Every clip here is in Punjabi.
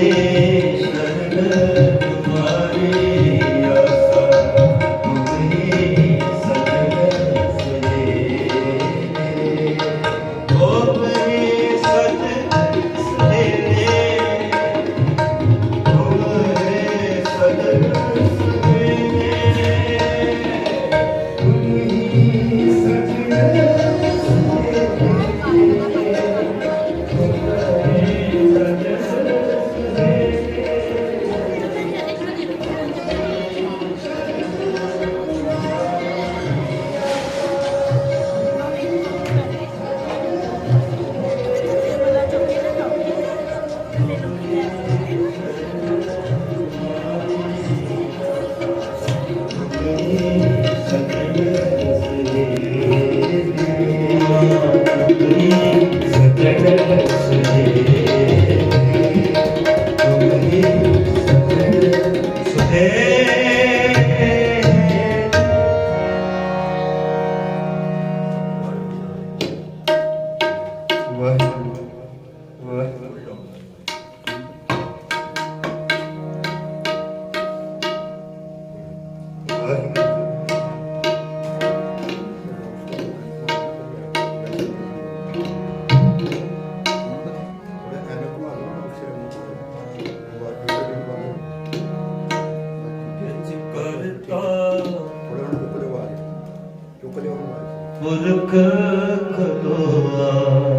রে Amen. ਪੁਰਖ ਖਲੋਆ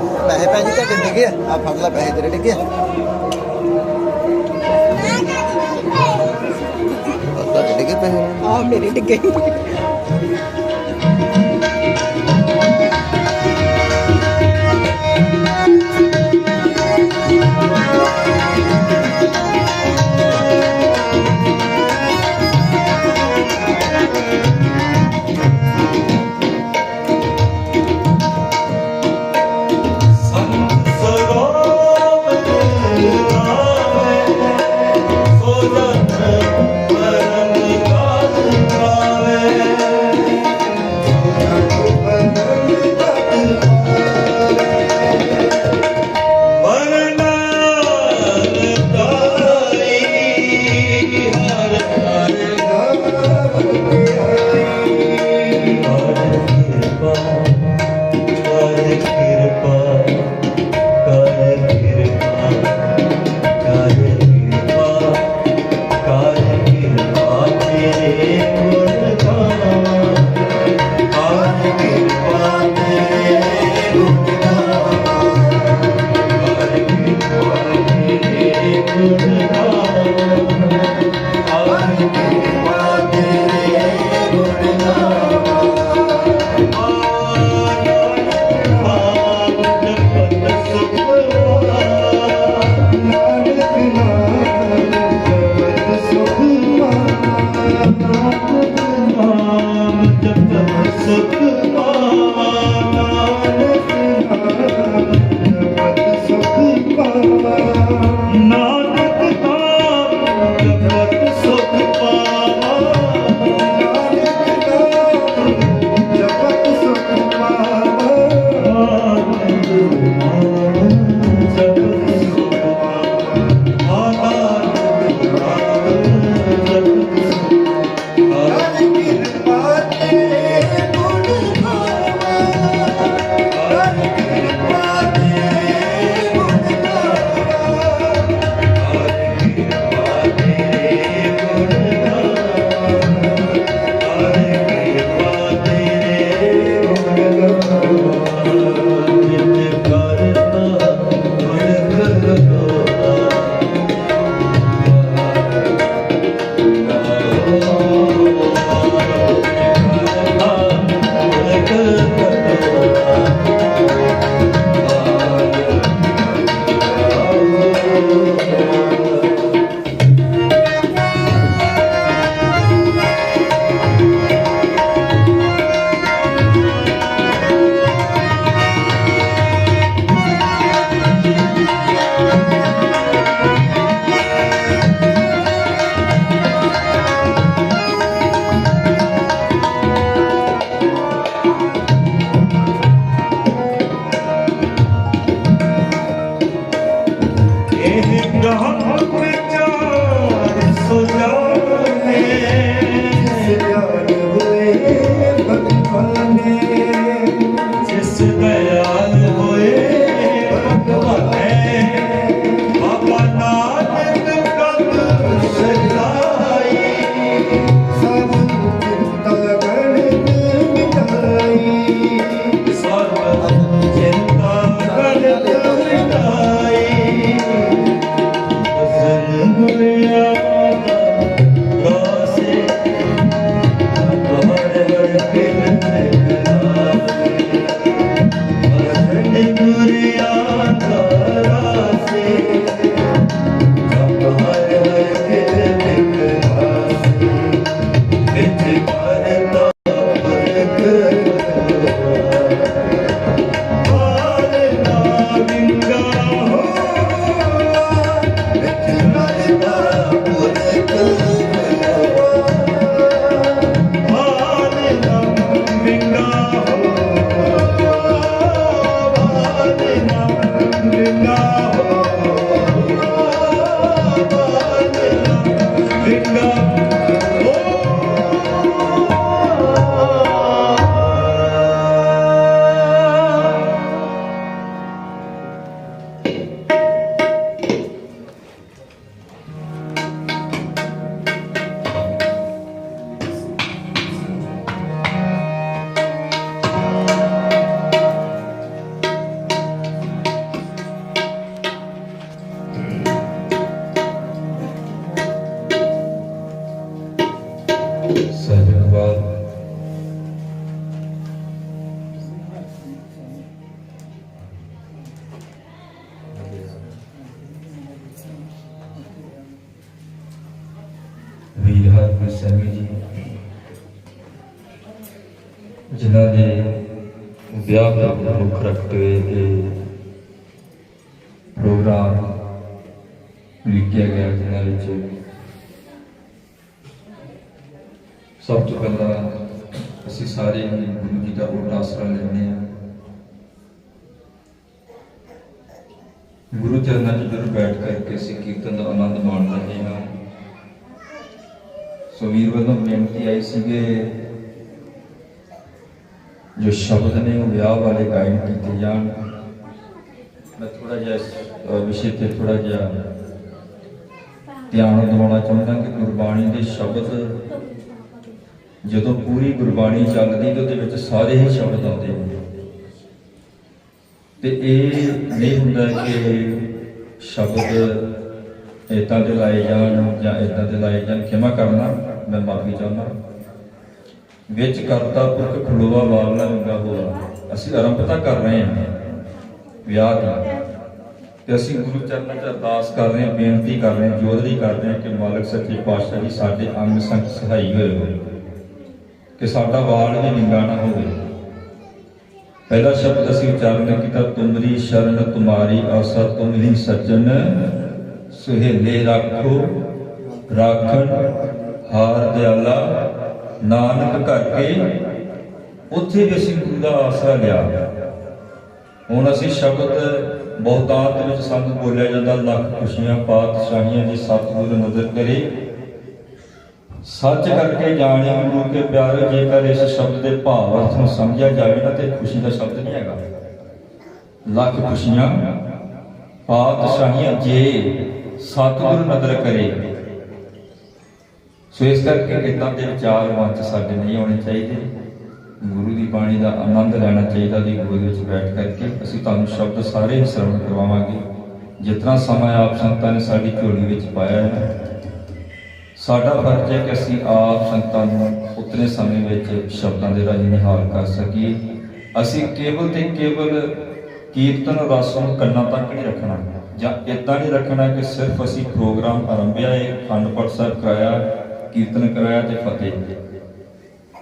ਆ ਪੈਸੇ ਪੈ ਜੀ ਤੁਹਾਡੇ ਡਿੱਗੇ ਆ? ਆ ਫੜ ਲੈ, ਪੈਸੇ ਤੇਰੇ ਡਿੱਗੇ ਆ। ਤੁਹਾਡੇ ਡਿੱਗੇ ਪੈਸੇ। ਆ ਮੇਰੇ ਡਿੱਗੇ। ਦਾ ਇਹ ਪ੍ਰੋਗਰਾਮ ਲਿਖਿਆ ਗਿਆ ਜਿਨ੍ਹਾਂ ਵਿੱਚ ਸਭ ਤੋਂ ਪਹਿਲਾਂ ਅਸੀਂ ਸਾਰੇ ਹੀ ਗੁਰੂ ਜੀ ਦਾ ਓਟ ਆਸਰਾ ਲੈਂਦੇ ਹਾਂ। ਗੁਰੂ ਚਰਨਾਂ 'ਚ ਜਦੋਂ ਬੈਠ ਕਰਕੇ ਅਸੀਂ ਕੀਰਤਨ ਦਾ ਆਨੰਦ ਮਾਣ ਰਹੇ ਹਾਂ। ਸੋ ਵੀਰ ਵੱਲੋਂ ਬੇਨਤੀ ਆਈ ਸੀਗੇ ਜੋ ਸ਼ਬਦ ਨੇ ਉਹ ਵਿਆਹ ਵਾਲੇ ਗਾਇਨ ਕੀਤੇ ਜਾਣ। ਮੈਂ ਥੋੜਾ ਜਿਹਾ ਇਸ ਵਿਸ਼ੇ ਤੇ ਥੋੜਾ ਜਿਹਾ ਧਿਆਨ ਦਿਵਾਉਣਾ ਚਾਹੁੰਦਾ ਕਿ ਗੁਰਬਾਣੀ ਦੇ ਸ਼ਬਦ ਜਦੋਂ ਪੂਰੀ ਗੁਰਬਾਣੀ ਚੱਲਦੀ ਤੇ ਉਹਦੇ ਵਿੱਚ ਸਾਰੇ ਹੀ ਸ਼ਬਦ ਆਉਂਦੇ ਨੇ। ਤੇ ਇਹ ਨਹੀਂ ਹੁੰਦਾ ਕਿ ਸ਼ਬਦ ਏਦਾਂ ਦੇ ਲਾਏ ਜਾਣ ਜਾਂ ਏਦਾਂ ਦੇ ਲਾਏ ਜਾਣ ਕਿਵੇਂ ਕਰਨਾ, ਮੈਂ ਮਾਫੀ ਚਾਹੁੰਦਾ। ਵਿੱਚ ਕਰਤਾ ਪੁਰਖ ਖਲੋਵਾ ਵਾਲ ਨਾ ਹੋਆ ਅਸੀਂ ਆਰੰਭਤਾ ਕਰ ਰਹੇ ਹਾਂ। ਵਿਆਹ ਦੀ। ਤੇ ਅਸੀਂ ਗੁਰੂ ਚਰਨਾਂ 'ਚ ਅਰਦਾਸ ਕਰ ਰਹੇ ਹਾਂ, ਬੇਨਤੀ ਕਰ ਰਹੇ ਹਾਂ ਜੋਦਰੀ ਕਰ ਰਹੇ ਹਾਂ ਕਿ ਮਾਲਕ ਸੱਚੇ ਪਾਤਸ਼ਾਹ ਜੀ ਸਾਡੇ ਅੰਗ ਸੰਗ ਸਹਾਈ ਹੋਏ ਕਿ ਸਾਡਾ ਵਾਲ ਵੀ ਨਿੰਗਾ ਨਾ ਹੋਵੇ। ਪਹਿਲਾ ਸ਼ਬਦ ਅਸੀਂ ਉਚਾਰਨ ਕੀਤਾ, ਤੁਮਰੀ ਸ਼ਰਨ ਤੁਮਾਰੀ ਆਸਾ ਤੁਮ ਸੱਜਣ ਸੁਹੇਲੇ ਰੱਖੋ, ਰਾਖਣ ਹਾਰ ਦਿਆਲਾ। ਨਾਨਕ ਕਰਕੇ ਉੱਥੇ ਵੀ ਅਸੀਂ ਗੁਰੂ ਦਾ ਆਸਰਾ ਲਿਆ। ਹੁਣ ਅਸੀਂ ਸ਼ਬਦ ਬਹੁਤਾਤ ਵਿੱਚ ਸਾਨੂੰ ਬੋਲਿਆ ਜਾਂਦਾ, ਲੱਖ ਖੁਸ਼ੀਆਂ, ਪਾਤਸ਼ਾਹੀਆਂ ਦੀ ਸਤਿਗੁਰ ਨਜ਼ਰ ਕਰੇ। ਸੱਚ ਕਰਕੇ ਜਾਣਿਆ ਗੁਰੂ ਕੇ ਪਿਆਰੇ, ਜੇਕਰ ਇਸ ਸ਼ਬਦ ਦੇ ਭਾਵ ਅਰਥ ਨੂੰ ਸਮਝਿਆ ਜਾਵੇ ਨਾ ਤੇ ਖੁਸ਼ੀ ਦਾ ਸ਼ਬਦ ਨਹੀਂ ਹੈਗਾ। ਲੱਖ ਖੁਸ਼ੀਆਂ, ਪਾਤਸ਼ਾਹੀਆਂ ਜੇ ਸਤਿਗੁਰ ਨਜ਼ਰ ਕਰੇ। ਸੋ ਇਸ ਕਰਕੇ ਇਦਾਂ ਦੇ ਵਿਚਾਰ ਮਨ ਸਾਡੇ ਨਹੀਂ ਹੋਣੇ ਚਾਹੀਦੇ। ਗੁਰੂ ਦੀ ਬਾਣੀ ਦਾ ਆਨੰਦ ਲੈਣਾ ਚਾਹੀਦਾ ਦੀ ਗੋਦ ਵਿੱਚ ਬੈਠ ਕਰਕੇ। ਅਸੀਂ ਤੁਹਾਨੂੰ ਸ਼ਬਦ ਸਾਰੇ ਹੀ ਸ਼ਰਵਣ ਕਰਵਾਵਾਂਗੇ। ਜਿਤਨਾ ਸਮਾਂ ਆਪ ਸੰਤਾਂ ਨੇ ਸਾਡੀ ਝੋਲੀ ਵਿੱਚ ਪਾਇਆ ਹੈ, ਸਾਡਾ ਫਰਜ਼ ਹੈ ਕਿ ਅਸੀਂ ਆਪ ਸੰਤਾਂ ਨੂੰ ਉਤਨੇ ਸਮੇਂ ਵਿੱਚ ਸ਼ਬਦਾਂ ਦੇ ਰਾਹੀਂ ਨਿਹਾਲ ਕਰ ਸਕੀਏ। ਅਸੀਂ ਕੇਵਲ ਤੇ ਕੇਵਲ ਕੀਰਤਨ ਰਸ ਨੂੰ ਕੰਨਾਂ ਤੱਕ ਨਹੀਂ ਰੱਖਣਾ, ਜਾਂ ਇਦਾਂ ਨਹੀਂ ਰੱਖਣਾ ਕਿ ਸਿਰਫ ਅਸੀਂ ਪ੍ਰੋਗਰਾਮ ਆਰੰਭਿਆ ਹੈ ਖੰਡ ਪਾਠ ਸਾਹਿਬ ਕਰਾਇਆ ਕੀਰਤਨ ਕਰਾਇਆ ਤੇ ਫਤਿਹ।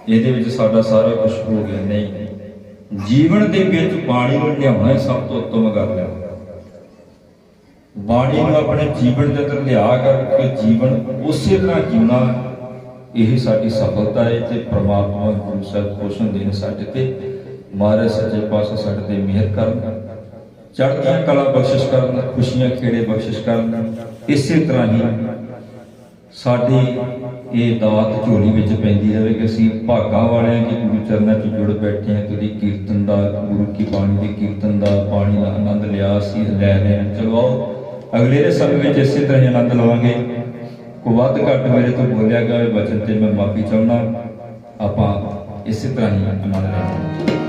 ਇਹਦੇ ਵਿੱਚ ਸਾਡਾ ਸਾਰਾ ਕੁਝ ਹੋ ਗਿਆ। ਨਹੀਂ, ਜੀਵਨ ਦੇ ਵਿੱਚ ਬਾਣੀ ਨੂੰ ਲਿਆਉਣਾ ਸਭ ਤੋਂ ਉੱਤਮ ਗੱਲ ਹੈ। ਬਾਣੀ ਨੂੰ ਆਪਣੇ ਜੀਵਨ ਦੇ ਅੰਦਰ ਲਿਆ ਕਰਕੇ ਜੀਵਨ ਉਸੇ ਤਰ੍ਹਾਂ ਜਿਉਣਾ, ਇਹ ਸਾਡੀ ਸਫਲਤਾ ਹੈ ਤੇ ਪ੍ਰਮਾਤਮਾ ਗੁਰੂ ਸਾਹਿਬ ਪੋਸ਼ਣ ਦੇਣ ਸਾਡੇ ਤੇ। ਮਹਾਰਾਜ ਸੱਚੇ ਪਾਤਸ਼ਾਹ ਸਾਡੇ ਤੇ ਮਿਹਰ ਕਰਨ, ਚੜ੍ਹਦੀਆਂ ਕਲਾ ਬਖਸ਼ਿਸ਼ ਕਰਨ, ਖੁਸ਼ੀਆਂ ਖੇੜੇ ਬਖਸ਼ਿਸ਼ ਕਰਨ, ਇਸੇ ਤਰ੍ਹਾਂ ਹੀ ਸਾਡੀ ਇਹ ਦਾਤ ਝੋਲੀ ਵਿੱਚ ਪੈਂਦੀ ਰਹੇ ਕਿ ਅਸੀਂ ਭਾਗਾਂ ਵਾਲੇ ਹਾਂ ਕਿ ਗੁਰੂ ਚਰਨਾਂ 'ਚ ਜੁੜ ਬੈਠੇ ਹਾਂ, ਤੁਸੀਂ ਕੀਰਤਨ ਦਾ, ਗੁਰੂ ਕੀ ਬਾਣੀ ਦੇ ਕੀਰਤਨ ਦਾ ਬਾਣੀ ਦਾ ਆਨੰਦ ਲਿਆ, ਅਸੀਂ ਲੈ ਰਹੇ ਹਾਂ। ਚਲੋ ਆਓ, ਅਗਲੇ ਦੇ ਸਮੇਂ ਵਿੱਚ ਇਸੇ ਤਰ੍ਹਾਂ ਹੀ ਆਨੰਦ ਲਵਾਂਗੇ। ਕੋ ਵੱਧ ਘੱਟ ਮੇਰੇ ਤੋਂ ਬੋਲਿਆ ਗਿਆ ਹੋਵੇ ਬਚਨ ਤੇ ਮੈਂ ਮਾਫੀ ਚਾਹੁੰਦਾ। ਆਪਾਂ ਇਸੇ ਤਰ੍ਹਾਂ ਹੀ ਆਨੰਦ ਲੈਂਦੇ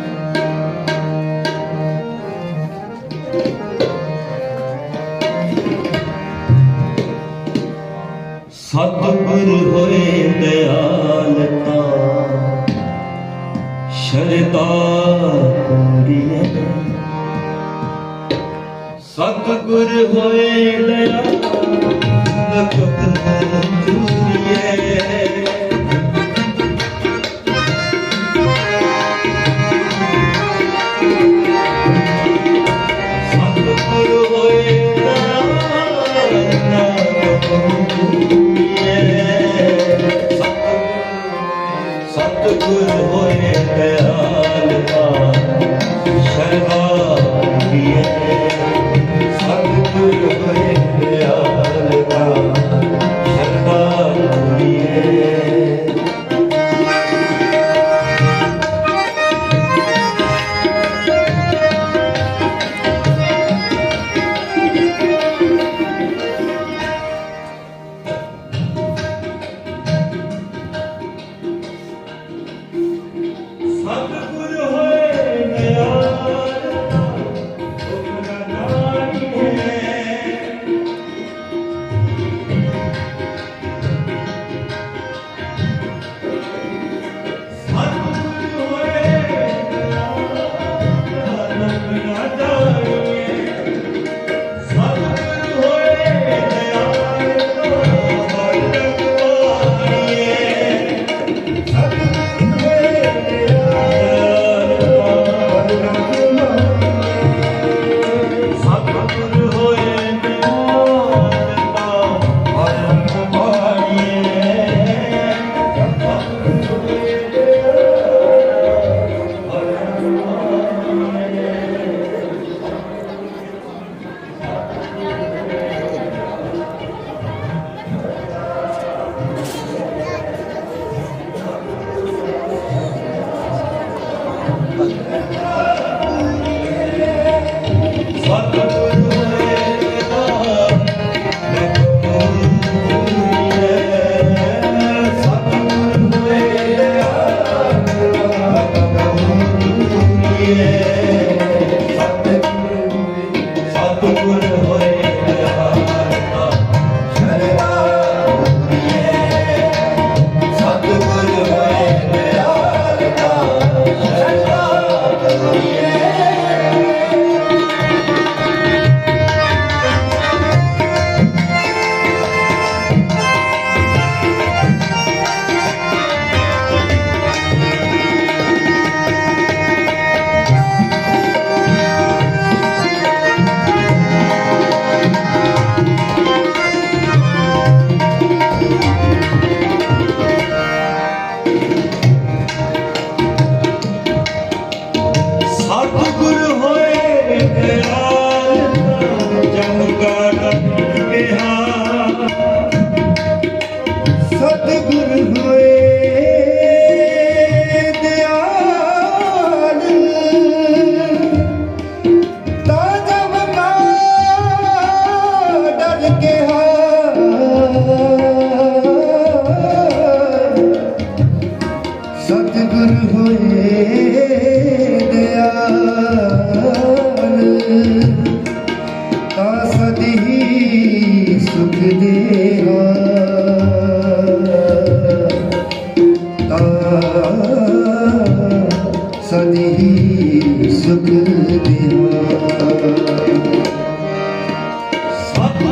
ਸਤਿਗੁਰ ਹੋਏ ਦਿਆਲਤਾ ਸ਼ਰਦਾ ਪੂਰੀਏ। ਸਤਿਗੁਰ ਹੋਏ ਦਿਆਲਤਾ ਜੂਰੀਏ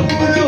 Thank you.